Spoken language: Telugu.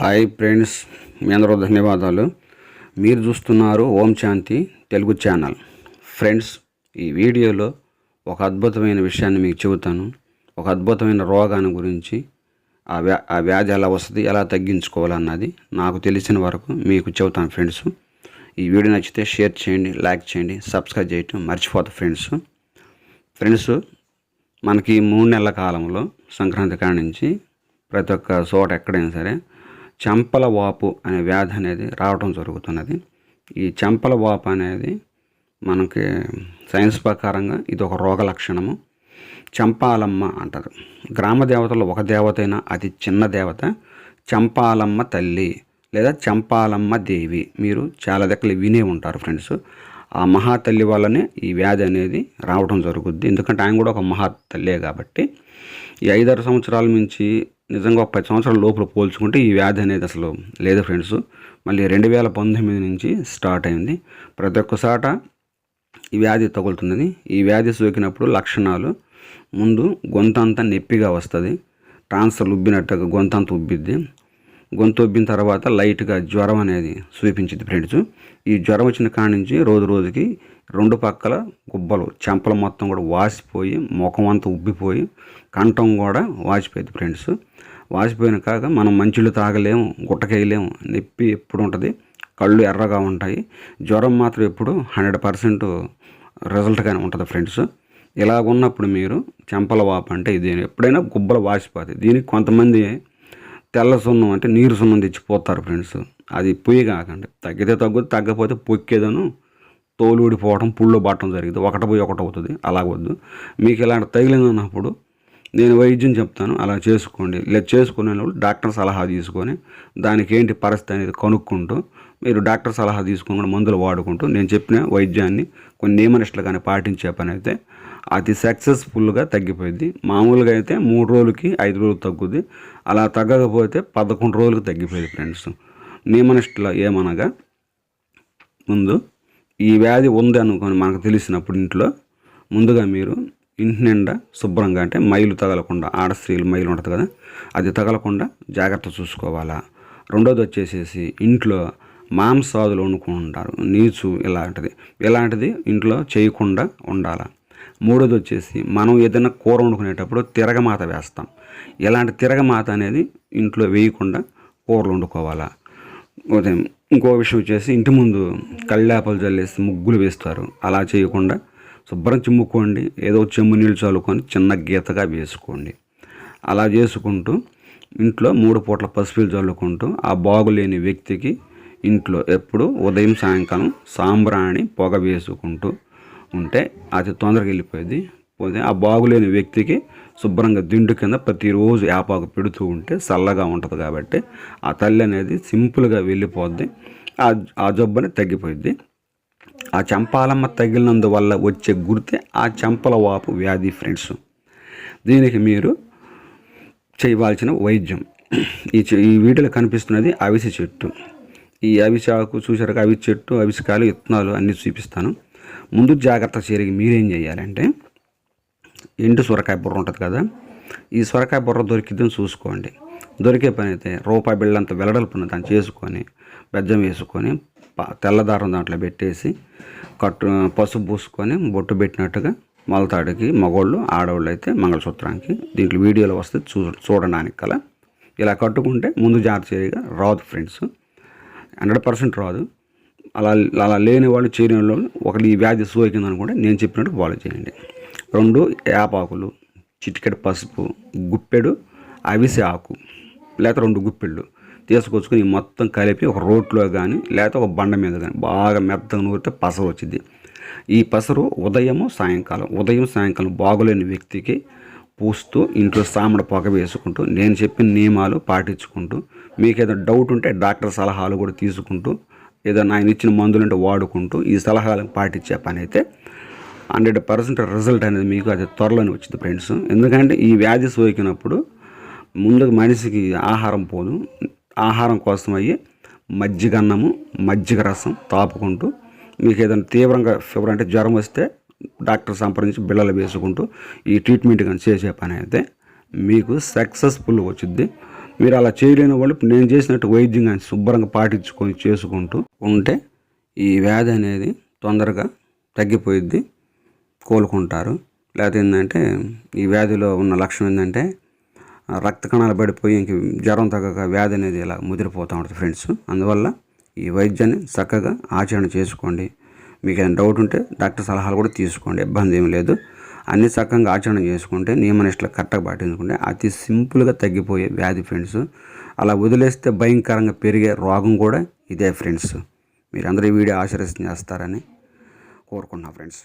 హాయ్ ఫ్రెండ్స్ మీ అందరూ ధన్యవాదాలు. మీరు చూస్తున్నారు ఓం శాంతి తెలుగు ఛానల్. ఫ్రెండ్స్ ఈ వీడియోలో ఒక అద్భుతమైన విషయాన్ని మీకు చెబుతాను. ఒక అద్భుతమైన రోగాన్ని గురించి ఆ వ్యా ఆ వ్యాధి ఎలా వస్తుంది ఎలా తగ్గించుకోవాలన్నది నాకు తెలిసిన వరకు మీకు చెబుతాను ఫ్రెండ్స్. ఈ వీడియో నచ్చితే షేర్ చేయండి లైక్ చేయండి సబ్స్క్రైబ్ చేయటం మర్చిపోతా ఫ్రెండ్స్. ఫ్రెండ్స్ మనకి మూడు నెలల కాలంలో సంక్రాంతి కాడ నుంచి ప్రతి ఒక్క చోట ఎక్కడైనా సరే చెంపల వాపు అనే వ్యాధి అనేది రావడం జరుగుతున్నది. ఈ చెంపల వాపు అనేది మనకి సైన్స్ ప్రకారంగా ఇది ఒక రోగ లక్షణము. చంపాలమ్మ అంటారు. గ్రామ దేవతలో ఒక దేవత అయినా అతి చిన్న దేవత చంపాలమ్మ తల్లి లేదా చంపాలమ్మ దేవి. మీరు చాలా దగ్గర వినే ఉంటారు ఫ్రెండ్స్. ఆ మహాతల్లి వల్లనే ఈ వ్యాధి అనేది రావడం జరుగుద్ది. ఎందుకంటే ఆయన కూడా ఒక మహాతల్లే కాబట్టి ఈ ఐదారు సంవత్సరాల నుంచి నిజంగా ఒక పది సంవత్సరాల లోపల పోల్చుకుంటే ఈ వ్యాధి అనేది అసలు లేదు ఫ్రెండ్స్. మళ్ళీ రెండు వేల పంతొమ్మిది నుంచి స్టార్ట్ అయింది. ప్రతి ఒక్కసాట ఈ వ్యాధి తగులుతున్నది ఈ వ్యాధి సోకినప్పుడు లక్షణాలు. ముందు గొంతంతా నొప్పిగా వస్తుంది. ట్రాన్స్ఫర్ ఉబ్బినట్టుగా గొంతంత ఉబ్బిద్ది. గొంతు ఉబ్బిన తర్వాత లైట్గా జ్వరం అనేది చూపించింది ఫ్రెండ్స్. ఈ జ్వరం వచ్చిన కాడి నుంచి రోజు రోజుకి రెండు పక్కల గుబ్బలు చెంపలు మొత్తం కూడా వాసిపోయి ముఖం అంతా ఉబ్బిపోయి కంఠం కూడా వాసిపోయింది ఫ్రెండ్స్. వాసిపోయిన కాక మనం మంచులు తాగలేము గుట్టకేయలేము నొప్పి ఎప్పుడు ఉంటుంది. కళ్ళు ఎర్రగా ఉంటాయి. జ్వరం మాత్రం ఎప్పుడు హండ్రెడ్ పర్సెంట్ రిజల్ట్గానే ఉంటుంది ఫ్రెండ్స్. ఇలా ఉన్నప్పుడు మీరు చెంపల వాపు అంటే ఇది ఎప్పుడైనా గుబ్బల వాసిపోతుంది దీనికి కొంతమంది తెల్ల సున్నం అంటే నీరు సున్నం తెచ్చిపోతారు ఫ్రెండ్స్. అది పొయ్యి కాకండి. తగ్గితే తగ్గుతుంది తగ్గకపోతే పొక్కేదను తోలు ఊడిపోవడం పుళ్ళు పట్టడం జరిగింది ఒకటి పోయి ఒకటి అవుతుంది. అలాగొద్దు మీకు ఇలాంటి తగిలింది ఉన్నప్పుడు నేను వైద్యం చెప్తాను అలా చేసుకోండి. ఇలా చేసుకునే వాళ్ళు డాక్టర్ సలహా తీసుకొని దానికి ఏంటి పరిస్థితి అనేది కనుక్కుంటూ మీరు డాక్టర్ సలహా తీసుకుని మందులు వాడుకుంటూ నేను చెప్పిన వైద్యాన్ని కొన్ని నియమనిష్టలు కానీ పాటించే పని అయితే అతి సక్సెస్ఫుల్గా తగ్గిపోయింది. మామూలుగా అయితే మూడు రోజులకి ఐదు రోజులు తగ్గుద్ది. అలా తగ్గకపోతే పదకొండు రోజులకు తగ్గిపోయింది ఫ్రెండ్స్. నియమనిష్టలు ఏమనగా ముందు ఈ వ్యాధి ఉంది అనుకొని మనకు తెలిసినప్పుడు ఇంట్లో ముందుగా మీరు ఇంటి నిండా శుభ్రంగా అంటే మైలు తగలకుండా ఆడ స్త్రీలు మైలు ఉంటుంది కదా అది తగలకుండా జాగ్రత్త చూసుకోవాలా. రెండోది వచ్చేసేసి ఇంట్లో మాంసాదులు వండుకుంటారు నీచు ఇలాంటిది. ఇలాంటిది ఇంట్లో చేయకుండా ఉండాలి. మూడోది వచ్చేసి మనం ఏదైనా కూర వండుకునేటప్పుడు తిరగమాత వేస్తాం. ఇలాంటి తిరగమాత అనేది ఇంట్లో వేయకుండా కూరలు వండుకోవాలా. ఉదయం ఇంకో విషయం వచ్చేసి ఇంటి ముందు కళ్ళాపలు చల్లేసి ముగ్గులు వేస్తారు. అలా చేయకుండా శుభ్రం చిమ్ముకోండి. ఏదో చెమ్ము నీళ్ళు చల్లుకొని చిన్న గీతగా వేసుకోండి. అలా చేసుకుంటూ ఇంట్లో మూడు పూట్ల పసుపులు చల్లుకుంటూ ఆ బాగులేని వ్యక్తికి ఇంట్లో ఎప్పుడు ఉదయం సాయంకాలం సాంబ్రాణి పొగ వేసుకుంటూ ఉంటే అది తొందరగా వెళ్ళిపోయింది. పోతే ఆ బాగులేని వ్యక్తికి శుభ్రంగా దిండు కింద ప్రతిరోజు యాపాకు పెడుతూ ఉంటే చల్లగా ఉంటుంది కాబట్టి ఆ తల్లి అనేది సింపుల్గా వెళ్ళిపోద్ది. ఆ ఆ జబ్బు అనేది తగ్గిపోయింది ఆ చంపాలమ్మ తగిలినందువల్ల వచ్చే గుర్తే ఆ చంపల వాపు వ్యాధి ఫ్రెండ్స్ దీనికి మీరు చేయవలసిన వైద్యం. ఈ ఈ వీడియోలో కనిపిస్తున్నది అవిసె చెట్టు. ఈ అవిసి ఆకు చూసారు అవిసి చెట్టు అవిసికాయలు విత్తనాలు అన్నీ చూపిస్తాను. ముందు జాగ్రత్త చేరికి మీరేం చేయాలంటే ఎండు సొరకాయ బుర్ర ఉంటుంది కదా ఈ సొరకాయ బుర్ర దొరికిద్దని చూసుకోండి. దొరికే పని అయితే రూపాయి బిళ్ళంత వెలడల్పున దాన్ని చేసుకొని బెజ్జం వేసుకొని తెల్లదారం దాంట్లో పెట్టేసి కట్టు పసుపు పూసుకొని బొట్టు పెట్టినట్టుగా మొలతాడికి మగోళ్ళు ఆడవాళ్ళు అయితే మంగళసూత్రానికి దీంట్లో వీడియోలు వస్తే చూ చూడడానికి కల. ఇలా కట్టుకుంటే ముందు జాగ్రత్త చేయగా రాదు ఫ్రెండ్స్. హండ్రెడ్ పర్సెంట్ రాదు. అలా అలా లేని వాళ్ళు చేయని వాళ్ళు ఒకటి ఈ వ్యాధి సోకిందనుకుంటే నేను చెప్పినట్టు ఫాలో చేయండి. రెండు యాపాకులు చిటికెడు పసుపు గుప్పెడు అవిసె ఆకు. లేకపోతే రెండు గుప్పిళ్ళు తీసుకొచ్చుకొని మొత్తం కలిపి ఒక రోట్లో కానీ లేకపోతే ఒక బండ మీద కానీ బాగా మెత్తగా నూరితే పసరు వచ్చింది ఈ పసరు ఉదయము సాయంకాలం. ఉదయం సాయంకాలం బాగులేని వ్యక్తికి పూస్తూ ఇంట్లో సామడ పొగ వేసుకుంటూ నేను చెప్పిన నియమాలు పాటించుకుంటూ మీకు ఏదైనా డౌట్ ఉంటే డాక్టర్ సలహాలు కూడా తీసుకుంటూ ఏదైనా ఆయన ఇచ్చిన మందులు అంటే వాడుకుంటూ ఈ సలహాలను పాటించే పని అయితే హండ్రెడ్ పర్సెంట్ రిజల్ట్ అనేది మీకు అది త్వరలోనే వచ్చింది ఫ్రెండ్స్. ఎందుకంటే ఈ వ్యాధి సోకినప్పుడు ముందుకు మనిషికి ఆహారం పోదు ఆహారం కోసం అయ్యి మజ్జిగ అన్నము మజ్జిగ రసం తాపుకుంటూ మీకు ఏదైనా తీవ్రంగా ఫీవర్ అంటే జ్వరం వస్తే డాక్టర్ సంప్రదించి బిళ్ళలు వేసుకుంటూ ఈ ట్రీట్మెంట్ కానీ చేసే పని అయితే మీకు సక్సెస్ఫుల్ వచ్చింది మీరు అలా చేయలేని వాళ్ళు నేను చేసినట్టు వైద్యం కానీ శుభ్రంగా పాటించుకొని చేసుకుంటూ ఉంటే ఈ వ్యాధి అనేది తొందరగా తగ్గిపోయిద్ది కోలుకుంటారు. లేకపోతే ఏంటంటే ఈ వ్యాధిలో ఉన్న లక్షణం ఏంటంటే రక్త కణాలు పడిపోయి ఇంక జ్వరం తగ్గక వ్యాధి అనేది ఇలా ముదిరిపోతూ ఉంటుంది ఫ్రెండ్స్ అందువల్ల ఈ వైద్యాన్ని చక్కగా ఆచరణ చేసుకోండి. మీకు ఏదైనా డౌట్ ఉంటే డాక్టర్ సలహాలు కూడా తీసుకోండి. ఇబ్బంది ఏం లేదు. అన్ని చక్కగా ఆచరణ చేసుకుంటే నియమనిష్టలు కరెక్ట్గా పాటించుకుంటే అతి సింపుల్గా తగ్గిపోయే వ్యాధి ఫ్రెండ్స్ అలా వదిలేస్తే భయంకరంగా పెరిగే రోగం కూడా ఇదే ఫ్రెండ్స్ మీరందరూ ఈ వీడియో ఆశీర్వదిస్తారని కోరుకున్నా ఫ్రెండ్స్